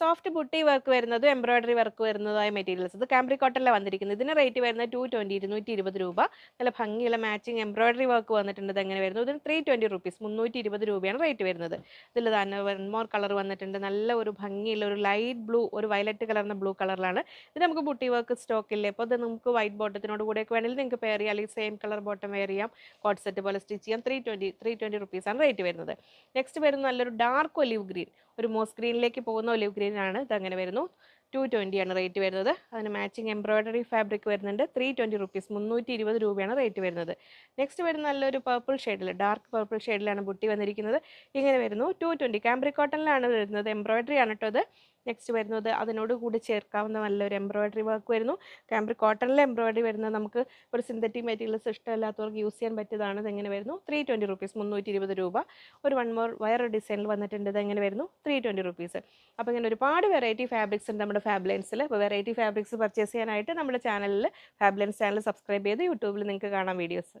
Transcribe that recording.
Soft buti work വരുന്നതും embroidery work വരുന്നതായ materials ഇത് കാംബ്രി കോട്ടനിലാണ് വന്നിരിക്കുന്നത്. ഇതിന് റേറ്റ് വരുന്നത് ടു ട്വന്റി ഇരുന്നൂറ്റി ഇരുപത് രൂപ. നല്ല ഭംഗിയുള്ള മാച്ചിങ് എംബ്രോയിഡറി വർക്ക് വന്നിട്ടുണ്ട്. ഇത് എങ്ങനെ വരുന്നു? ഇതിന് ത്രീ ട്വന്റി റുപ്പീസ് മുന്നൂറ്റി ഇരുപത് രൂപയാണ് റേറ്റ് വരുന്നത്. ഇതിൽ തന്നെ വൺ മോർ കളർ വന്നിട്ടുണ്ട്. നല്ല ഒരു ഭംഗിയുള്ള ഒരു ലൈറ്റ് ബ്ലൂ ഒരു വയലറ്റ് കളറിന് ബ്ലൂ കളറിലാണ് ഇത് നമുക്ക് ബുട്ടി വർക്ക് സ്റ്റോക്ക് ഇല്ലേ? അപ്പോൾ ഇത് നമുക്ക് വൈറ്റ് ബോട്ടത്തിനോട് കൂടെയൊക്കെ വേണമെങ്കിൽ നിങ്ങൾക്ക് പെയർ ചെയ്യാം. അല്ലെങ്കിൽ സെയിം കളർ ബോട്ടം വെയർ ചെയ്യാം. കോട്ട് സെറ്റ് പോലെ സ്റ്റിച്ച് ചെയ്യാം. ത്രീ ട്വന്റി ത്രീ ട്വന്റി റുപ്പീസാണ് റേറ്റ് വരുന്നത്. നെക്സ്റ്റ് വരുന്ന നല്ലൊരു ഡാർക്ക് ഒലിവ് ഗ്രീൻ ഒരു മോസ് ഗ്രീനിലേക്ക് പോകുന്ന ഒലിവ് ഗ്രീനാണ് ഇത് അങ്ങനെ വരുന്നു. ടു ആണ് റേറ്റ് വരുന്നത്. അതിന് മാച്ചിങ് എംബ്രോയ്ഡറി ഫാബ്രിക് വരുന്നുണ്ട്. ത്രീ ട്വന്റി റുപ്പീസ് മുന്നൂറ്റി ഇരുപത് രൂപയാണ് റേറ്റ് വരുന്നത്. നെക്സ്റ്റ് വരുന്ന നല്ലൊരു പർപ്പിൾ ഷെയ്ഡിൽ ഡാർക്ക് പർപ്പിൾ ഷെയ്ഡിലാണ് ബുട്ടി വന്നിരിക്കുന്നത്. ഇങ്ങനെ വരുന്നു. ടു ട്വന്റി കാംബ്രി കോട്ടണിലാണ് വരുന്നത്. എംബ്രോയ്ഡറി ആണ് കേട്ടോ ഇത്. നെക്സ്റ്റ് വരുന്നത് അതിനോട് കൂടി ചേർക്കാവുന്ന നല്ലൊരു എംബ്രോയ്ഡറി വർക്ക് വരുന്നു. കാംബ്രി കോട്ടണിലെ എംബ്രോയ്ഡറി വരുന്നത് നമുക്ക് ഒരു സിന്തറ്റിക് മെറ്റീരിയൽസ് ഇഷ്ടമല്ലാത്തവർക്ക് യൂസ് ചെയ്യാൻ പറ്റിയതാണ്. ഇതെങ്ങനെ വരുന്നു? ത്രീ ട്വന്റി റുപ്പീസ് മുന്നൂറ്റി ഇരുപത് രൂപ. ഒരു വൺ മോർ വേറെ ഡിസൈനിൽ വന്നിട്ടുണ്ട്. ഇതെങ്ങനെ വരുന്നു? ത്രീ ട്വന്റി റുപ്പീസ് അപ്പോൾ ഇങ്ങനെ ഒരുപാട് വെറൈറ്റി ഫാബ്രിക്സ് ഉണ്ട് നമ്മുടെ ഫാബ്ലൈൻസിൽ അപ്പോൾ വെറൈറ്റി ഫാബ്രിക്സ് പർച്ചേസ് ചെയ്യാനായിട്ട് നമ്മുടെ ചാനലിൽ ഫാബ്ലൈൻസ് ചാനൽ സബ്സ്ക്രൈബ് ചെയ്ത് യൂട്യൂബിൽ നിങ്ങൾക്ക് കാണാം വീഡിയോസ്